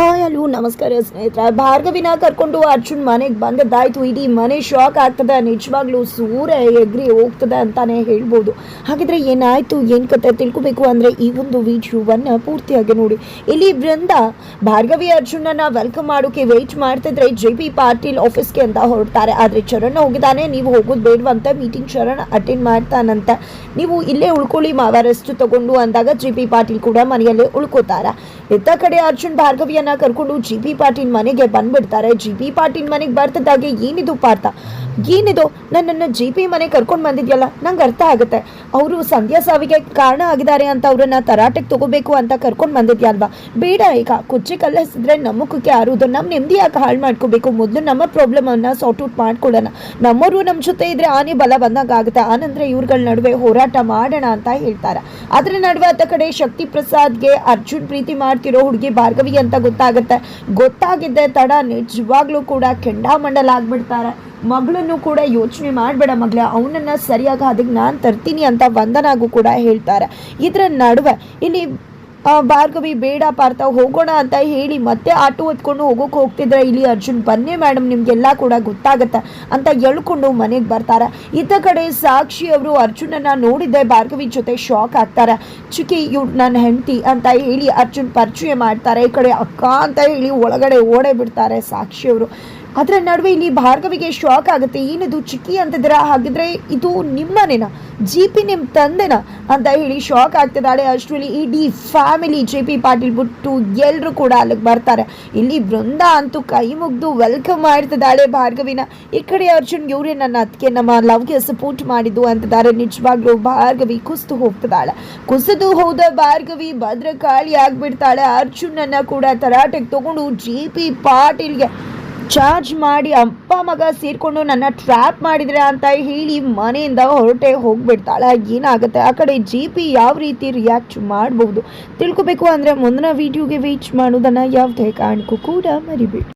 Hi ಅಲ್ಲೂ ನಮಸ್ಕಾರ ಸ್ನೇಹಿತರೆ. ಭಾರ್ಗವಿನ ಕರ್ಕೊಂಡು ಅರ್ಜುನ್ ಮನೆಗೆ ಬಂದದ್ದಾಯ್ತು. ಇಡೀ ಮನೆ ಶಾಕ್ ಆಗ್ತದೆ. ನಿಜವಾಗ್ಲೂ ಸೂರ್ಯ ಎಗ್ರಿ ಹೋಗ್ತದೆ ಅಂತಾನೆ ಹೇಳ್ಬೋದು. ಹಾಗಿದ್ರೆ ಏನಾಯ್ತು? ಏನು ಕತೆ ತಿಳ್ಕೊಬೇಕು ಅಂದರೆ ಈ ಒಂದು ವಿಡಿಯೋವನ್ನು ಪೂರ್ತಿಯಾಗಿ ನೋಡಿ. ಇಲ್ಲಿ ಬೃಂದ ಭಾರ್ಗವಿ ಅರ್ಜುನನ್ನ ವೆಲ್ಕಮ್ ಮಾಡೋಕೆ ವೆಯ್ಟ್ ಮಾಡ್ತಿದ್ರೆ ಜೆ ಪಿ ಪಾಟೀಲ್ ಆಫೀಸ್ಗೆ ಅಂತ ಹೊರಡ್ತಾರೆ. ಆದರೆ ಚರಣ್ ಹೋಗಿದ್ದಾನೆ. ನೀವು ಹೋಗೋದು ಬೇಡವಂತ. ಮೀಟಿಂಗ್ ಚರಣ್ ಅಟೆಂಡ್ ಮಾಡ್ತಾನಂತ. ನೀವು ಇಲ್ಲೇ ಉಳ್ಕೊಳ್ಳಿ ಮಾವ. ರೆಸ್ಟ್ ತಗೊಂಡು ಅಂದಾಗ ಜೆ ಪಿ ಪಾಟೀಲ್ ಕೂಡ ಮನೆಯಲ್ಲೇ ಉಳ್ಕೋತಾರ. ಇತ್ತ ಕಡೆ ಅರ್ಜುನ್, ಭಾರ್ಗವಿಯನ್ನ ಕರ್ಕೊಂಡು ಜಿ ಪಿ ಪಾಟೀಲ್ ಮನೆಗೆ ಬಂದ್ಬಿಡ್ತಾರೆ. ಜಿ ಪಿ ಪಾಟೀಲ್ ಮನೆಗೆ ಬರ್ತದಾಗೆ ಏನಿದು ಪಾರ್ಥ? ಏನಿದು? ನನ್ನನ್ನು ಜಿ ಪಿ ಮನೆ ಕರ್ಕೊಂಡು ಬಂದಿದ್ಯಲ್ಲ, ನಂಗೆ ಅರ್ಥ ಆಗುತ್ತೆ. ಅವರು ಸಂಧ್ಯಾ ಸಾವಿಗೆ ಕಾರಣ ಆಗಿದ್ದಾರೆ ಅಂತ ಅವ್ರನ್ನ ತರಾಟೆಗೆ ತಗೋಬೇಕು ಅಂತ ಕರ್ಕೊಂಡು ಬಂದಿದ್ಯಲ್ವಾ? ಬೇಡ ಈಗ ಕುಚ್ಚಿ ಕಲ್ಲೆಸಿದ್ರೆ ಮುಖಕ್ಕೆ ನಮ್ ನಮ್ಮ ನೆಮ್ಮದಿ ಯಾಕೆ ಹಾಳು ಮಾಡ್ಕೋಬೇಕು. ಮೊದಲು ನಮ್ಮ ಪ್ರಾಬ್ಲಮನ್ನು ಸಾರ್ಟ್ ಔಟ್ ಮಾಡ್ಕೊಳ್ಳೋಣ. ನಮ್ಮವರು ನಮ್ಮ ಜೊತೆ ಇದ್ರೆ ಆನೆ ಬಲ ಬಂದಾಗ ಆಗುತ್ತೆ. ಆನಂತರ ಇವ್ರಗಳ ನಡುವೆ ಹೋರಾಟ ಮಾಡೋಣ ಅಂತ ಹೇಳ್ತಾರೆ. ಅದರ ನಡುವೆ ಆತ ಕಡೆ ಶಕ್ತಿ ಪ್ರಸಾದ್ಗೆ ಅರ್ಜುನ್ ಪ್ರೀತಿ ಮಾಡ್ತಿರೋ ಹುಡುಗಿ ಭಾರ್ಗವಿ ಅಂತ ಗೊತ್ತಾಗುತ್ತೆ. ಗೊತ್ತಾಗಿದ್ದೆ ತಡ, ನಿಜವಾಗ್ಲೂ ಕೂಡ ಕೆಂಡಾಮಂಡಲ ಆಗ್ಬಿಡ್ತಾರೆ. ಮಗಳನ್ನು ಕೂಡ ಯೋಚನೆ ಮಾಡಬೇಡ ಮಗಳ ಅವನನ್ನು ಸರಿಯಾಗಿ ಅದಕ್ಕೆ ನಾನು ತರ್ತೀನಿ ಅಂತ ವಂದನಾಗೂ ಕೂಡ ಹೇಳ್ತಾರೆ. ಇದರ ನಡುವೆ, ಇಲ್ಲಿ ಭಾರ್ಗವಿ, ಬೇಡ ಪಾರ್ಥ, ಹೋಗೋಣ ಅಂತ ಹೇಳಿ ಮತ್ತೆ ಆಟೋ ಹೊತ್ಕೊಂಡು ಹೋಗೋಕೆ ಹೋಗ್ತಿದ್ರೆ ಇಲ್ಲಿ ಅರ್ಜುನ್, ಬನ್ನಿ ಮೇಡಮ್, ನಿಮಗೆಲ್ಲ ಕೂಡ ಗೊತ್ತಾಗತ್ತೆ ಅಂತ ಎಳ್ಕೊಂಡು ಮನೆಗೆ ಬರ್ತಾರೆ. ಇತ್ತ ಕಡೆ ಸಾಕ್ಷಿ ಅವರು ಅರ್ಜುನನ್ನ ನೋಡಿದ್ದೆ ಭಾರ್ಗವಿ ಜೊತೆ ಶಾಕ್ ಆಗ್ತಾರೆ. ಚುಕಿ ಇವ್ ನನ್ನ ಹೆಂಡತಿ ಅಂತ ಹೇಳಿ ಅರ್ಜುನ್ ಪರಿಚಯ ಮಾಡ್ತಾರೆ. ಈ ಕಡೆ ಅಕ್ಕ ಅಂತ ಹೇಳಿ ಒಳಗಡೆ ಓಡೇ ಬಿಡ್ತಾರೆ ಸಾಕ್ಷಿ ಅವರು. ಅದರ ನಡುವೆ ಇಲ್ಲಿ ಭಾರ್ಗವಿಗೆ ಶಾಕ್ ಆಗುತ್ತೆ. ಏನದು? ಚಿಕ್ಕಿ ಅಂತಿದ್ದೀರಾ? ಹಾಗಿದ್ರೆ ಇದು ನಿಮ್ಮನೇನ ಜಿ ಪಿ ನಿಮ್ಮ ತಂದೆನ? ಅಂತ ಹೇಳಿ ಶಾಕ್ ಆಗ್ತಿದ್ದಾಳೆ ಅಷ್ಟರಲ್ಲಿ ಇಡೀ ಫ್ಯಾಮಿಲಿ ಜೆ ಪಿ ಪಾಟೀಲ್ ಬಿಟ್ಟು ಎಲ್ಲರೂ ಕೂಡ ಅಲ್ಲಿಗೆ ಬರ್ತಾರೆ. ಇಲ್ಲಿ ಬೃಂದ ಅಂತೂ ಕೈ ಮುಗ್ದು ವೆಲ್ಕಮ್ ಮಾಡ್ತಿದ್ದಾಳೆ ಭಾರ್ಗವಿನ. ಈ ಕಡೆ ಅರ್ಜುನ್ ಇವರೇ ನನ್ನ ಅದಕ್ಕೆ ನಮ್ಮ ಲವ್ಗೆ ಸಪೋರ್ಟ್ ಮಾಡಿದ್ದು ಅಂತಿದ್ದಾರೆ. ನಿಜವಾಗ್ಲೂ ಭಾರ್ಗವಿ ಕುಸಿದು ಹೋಗ್ತಿದ್ದಾಳೆ. ಕುಸಿದು ಹೋದ ಭಾರ್ಗವಿ ಭದ್ರಕಾಳಿ ಆಗ್ಬಿಡ್ತಾಳೆ. ಅರ್ಜುನನ್ನ ಕೂಡ ತರಾಟೆಗೆ ತಗೊಂಡು ಜಿ ಪಿ ಪಾಟೀಲ್ಗೆ ಚಾರ್ಜ್ ಮಾಡಿ ಅಪ್ಪ ಮಗ ಸೇರ್ಕೊಂಡು ನನ್ನ ಟ್ರ್ಯಾಪ್ ಮಾಡಿದ್ರೆ ಅಂತ ಹೇಳಿ ಮನೆಯಿಂದ ಹೊರಟೆ ಹೋಗ್ಬಿಡ್ತಾಳೆ. ಏನಾಗುತ್ತೆ? ಆ ಕಡೆ ಜಿ ಪಿ ಯಾವ ರೀತಿ ರಿಯಾಕ್ಟ್ ಮಾಡಬಹುದು ತಿಳ್ಕೊಬೇಕು ಅಂದರೆ ಮುಂದಿನ ವಿಡಿಯೋಗೆ ವೀಚ್ ಮಾಡೋದನ್ನು ಯಾವುದೇ ಕಾರಣಕ್ಕೂ ಕೂಡ ಮರಿಬೇಡಿ.